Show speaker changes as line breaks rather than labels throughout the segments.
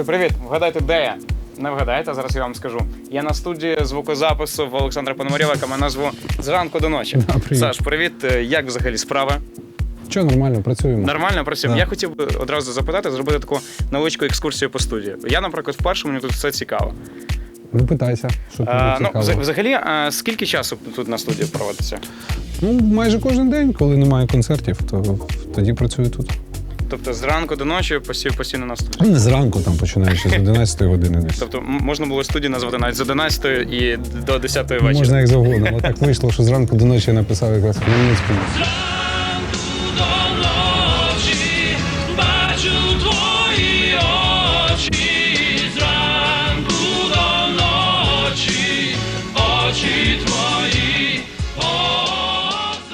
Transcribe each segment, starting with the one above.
Друзі, привіт! Вгадайте, де я? Не вгадаєте, зараз я вам скажу. Я на студії звукозапису в Олександра Пономарєва, яка мене назву зранку до ночі.
Да, привіт.
Саш, привіт. Е, Як взагалі справа?
Що нормально, працюємо.
Нормально працюємо.
Да.
Я хотів би одразу запитати, зробити таку невеличку екскурсію по студії. Я, наприклад, вперше мені тут все цікаво.
Ну питайся, що тобі
А, ну,
цікаво.
вза- взагалі, а, скільки часу тут на студії проводиться?
Ну, майже кожен день, коли немає концертів, то тоді працюю тут.
Тобто зранку до ночі постійно, постійно на студії.
Ну, Не зранку, там починаючи з 11 години десь.
Тобто можна було студію назвати навіть з 11 і до 10 вечора.
Можна як завгодно, але так вийшло, що зранку до ночі я написав якраз Хмельницькому.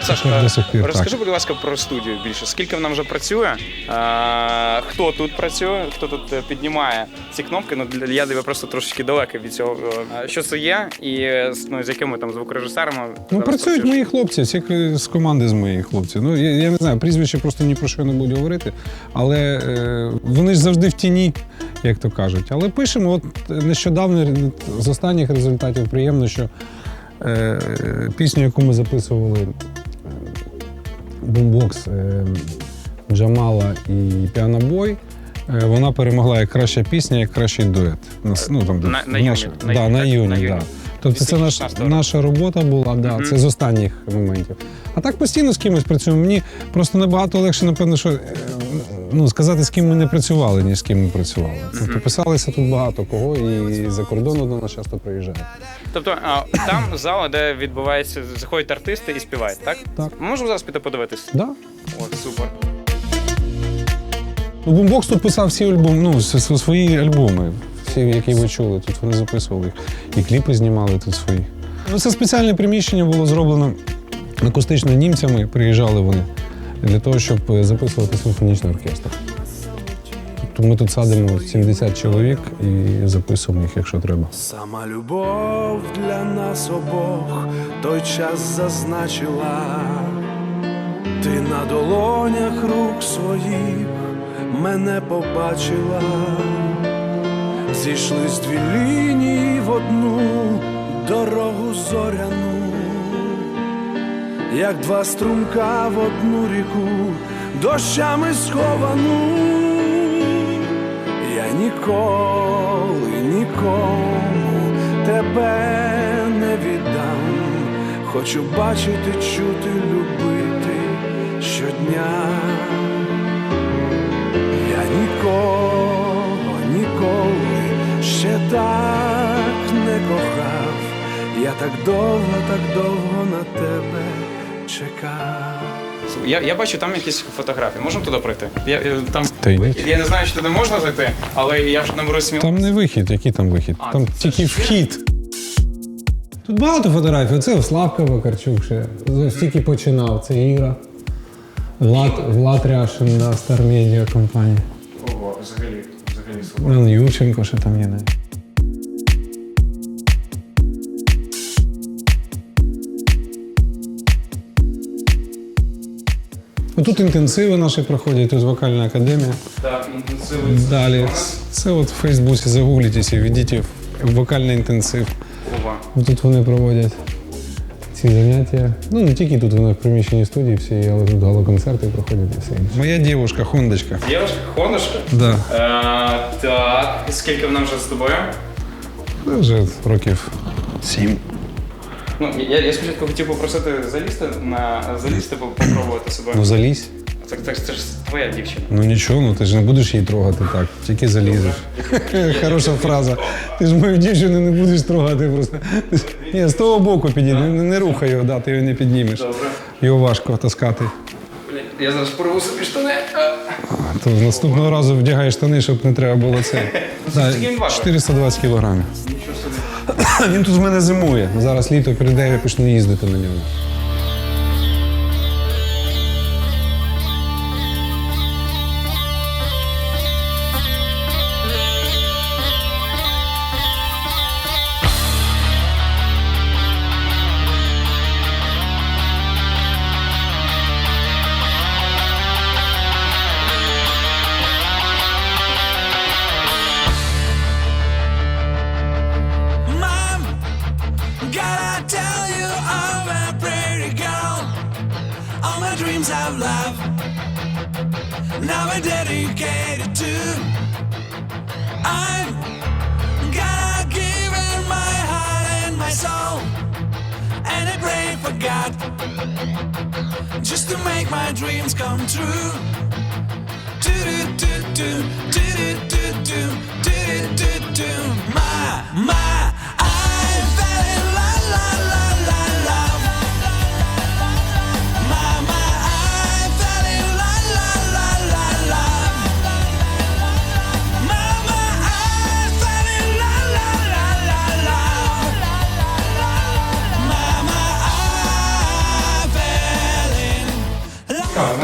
Саш,
Так, до сих пір,
розкажи,
так.
будь ласка, про студію більше. Скільки вона вже працює? А, хто тут працює? Хто тут е, піднімає ці кнопки? Ну для я я просто трошечки далекий від цього. А, Що це є? І е, ну, з якими там звукорежисерами?
Ну,
зараз
працюють
працюєш?
мої хлопці, к- з команди з моїх хлопців. Ну, я, я не знаю, прізвище просто ні про що не буду говорити, але е, вони ж завжди в тіні, як то кажуть. Але пишемо, от нещодавно з останніх результатів приємно, що е, пісню, яку ми записували, е, бумбокс е, Джамала і Піанобой. е, Вона перемогла як краща пісня, як кращий дует. Ну, там,
На- на Юні, на
да,
Юні,
на юні, да. Тобто це наш, наша робота була, да,
Мгм.
це з останніх моментів. А так постійно з кимось працюємо. Мені просто набагато легше, напевно, що е, ну, сказати, з ким ми не працювали, ніж з ким ми працювали. Тобто писалися тут багато кого, і за кордону до нас часто приїжджають.
Тобто а, там зала, де відбувається, заходять артисти і співають, так?
Так.
Ми можемо зараз піти подивитись?
Да.
О, супер.
Ну, Бумбокс тут писав всі альбоми, ну, с- с- свої альбоми, всі, які ви чули. Тут вони записували їх. І кліпи знімали тут свої. Ну, це спеціальне приміщення було зроблено акустично німцями, приїжджали вони для того, щоб е, записувати симфонічний оркестр. Тобто ми тут садимо 70 чоловік і записуємо їх, якщо треба.
Сама любов для нас обох той час зазначила, ти на долонях рук своїх мене побачила, зійшлись дві лінії в одну дорогу зоряну, як два струмка в одну ріку, дощами сховану. Я ніколи нікому тебе не віддам. Хочу бачити, чути, любити щодня. Я нікого ніколи ще так не кохав. Я так довго, так довго на тебе чекав.
Я, я бачу там якісь фотографії. Можемо туди пройти? Я, я, там,
Та
я не знаю, чи туди можна зайти, але я вже наберу сміло.
Там не вихід, який там вихід?
А,
там
це
тільки
ж-
вхід. Тут багато фотографій. Це Славка Вакарчук ще. Тільки починав. Це Іра. Влад, Влад Ряшин, да, Star Media компанія.
Ого, взагалі, взагалі супер.
Іван Юрченко ще там є навіть. Тут інтенсиви наші проходять, тут вокальна академія.
Так, інтенсиви.
Далі. Це от в Фейсбуці загугліть, введіть в вокальний інтенсив.
Ова.
Тут вони проводять ці заняття. Ну, не тільки тут, вони в приміщенні студії всі, але тут галоконцерти проходять і все інше. Моя дівчинка, Хондочка.
Дівчинка, хоношка?
Да.
Е, так, і скільки вона вже з тобою?
Вже років сім.
Ну, я, я спочатку хотів попросити залізти на залізти, по- попробувати себе.
Ну залізь.
Так, так, це ж твоя дівчина.
Ну нічого, ну ти ж не будеш її трогати так, тільки залізеш. Хороша фраза. Ти ж мою дівчину не будеш трогати просто. Ні, з того боку підійди, не, не рухай його, да, ти його не піднімеш.
Добре.
Його важко таскати.
Блін, Я зараз порву собі штани. А.
То наступного разу вдягай штани, щоб не треба було це. Да,
Скільки він важить?
420 кілограмів. Він тут з мене зимує. Зараз літо прийде, я почну їздити на ньому. kinds of love.
Now I'm dedicated to. I'm gonna give it my heart and my soul, and I pray for God just to make my dreams come true. Do do do do do do do do do do do my my.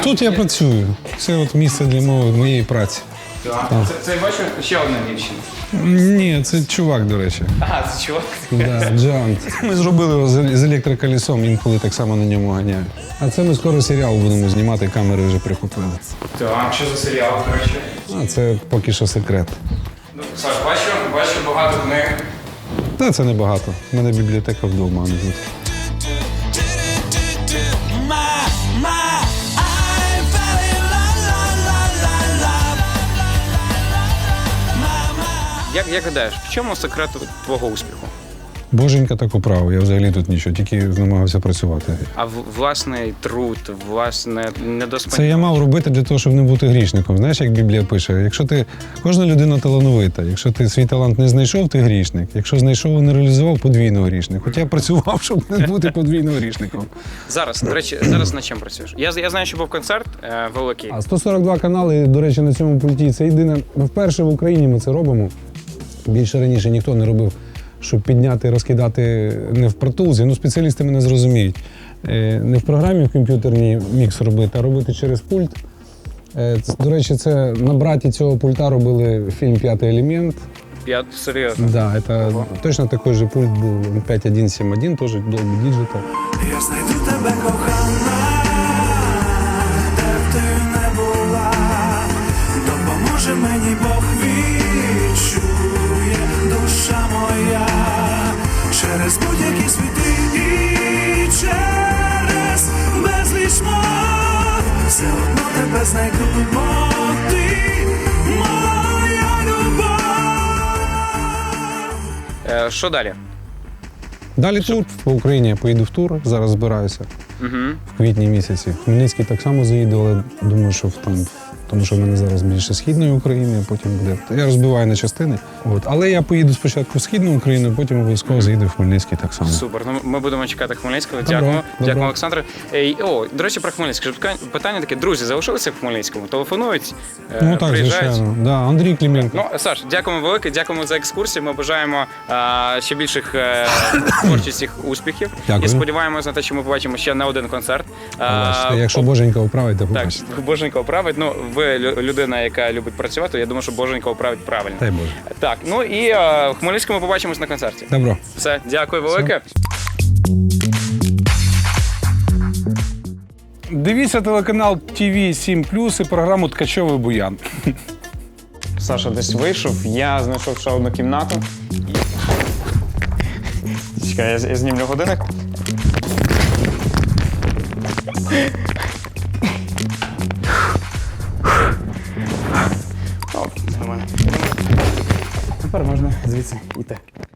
Тут я працюю. Це от місце для моєї праці.
Це, це бачу ще одна дівчина.
Ні, це чувак, до речі.
Ага, це чувак.
Да, Джант. Ми зробили його з з електроколісом, інколи так само на ньому ганяють. А це ми скоро серіал будемо знімати, камери вже прихопили.
Так, що за серіал, до речі?
А це поки що секрет.
Ну, Саш, бачу, бачу багато книг.
Та це небагато. У мене бібліотека вдома. а не тут.
Як, як гадаєш, в чому секрет твого успіху?
Боженька так управив, я взагалі тут нічого, тільки намагався працювати.
А в- власний труд, власне, недоспання.
Це я мав робити для того, щоб не бути грішником. Знаєш, як Біблія пише, якщо ти кожна людина талановита, якщо ти свій талант не знайшов, ти грішник. Якщо знайшов і не реалізував, подвійно грішник. Хоча я працював, щоб не бути подвійно грішником.
Зараз, до речі, зараз над чим працюєш? Я, я знаю, що був концерт е, великий.
А 142 канали, до речі, на цьому пульті це єдине. Ми вперше в Україні ми це робимо. Більше раніше ніхто не робив, щоб підняти, розкидати не в протулзі. Ну, спеціалісти мене зрозуміють. Е, Не в програмі в комп'ютерній мікс робити, а робити через пульт. Е, До речі, це на браті цього пульта робили фільм П'ятий елемент.
Я серйозно.
Да, это точно такой же пульт був 5171, теж Dolby Digital.
Я знайду тебе кохана, душа моя через будь-які світи і через безліч мов все одно тебе знайду, бо ти моя любов.
Е, що далі?
Далі тур по Україні я поїду в тур, зараз збираюся
Угу.
в квітні місяці. В Хмельницький так само заїду, але думаю, що в там. Тому що в мене зараз більше східної України, а потім буде. Я розбиваю на частини. От. Але я поїду спочатку в східну Україну, потім обов'язково заїду в Хмельницький так само.
Супер. Ну ми будемо чекати Хмельницького.
Добро.
Дякуємо, Олександре. Ей, о, до речі, про Хмельницький. Питання- таке: друзі, залишилися в Хмельницькому, телефонують, е,
Ну так,
приїжджають.
звичайно. Да, Андрій Клименко.
Ну, Саш, дякуємо велике, дякуємо за екскурсію. Ми бажаємо а, ще більших е, творчих успіхів.
Дякую.
І сподіваємося на те, що ми побачимо ще не один концерт. А,
Побачите, Якщо Боженька управить, то
так. Боженька оправить. Ну, ви лю- людина, яка любить працювати. Я думаю, що Боженька оправить правильно.
Дай Боже.
Так, ну і е, в Хмельницькому побачимось на концерті.
Добро.
Все, дякую велике.
Дивіться телеканал ТВ 7 і програму Ткачовий буян.
Саша десь вийшов, я знайшов ще одну кімнату. Чекай, я, я знімлю годинник. Звідси йти.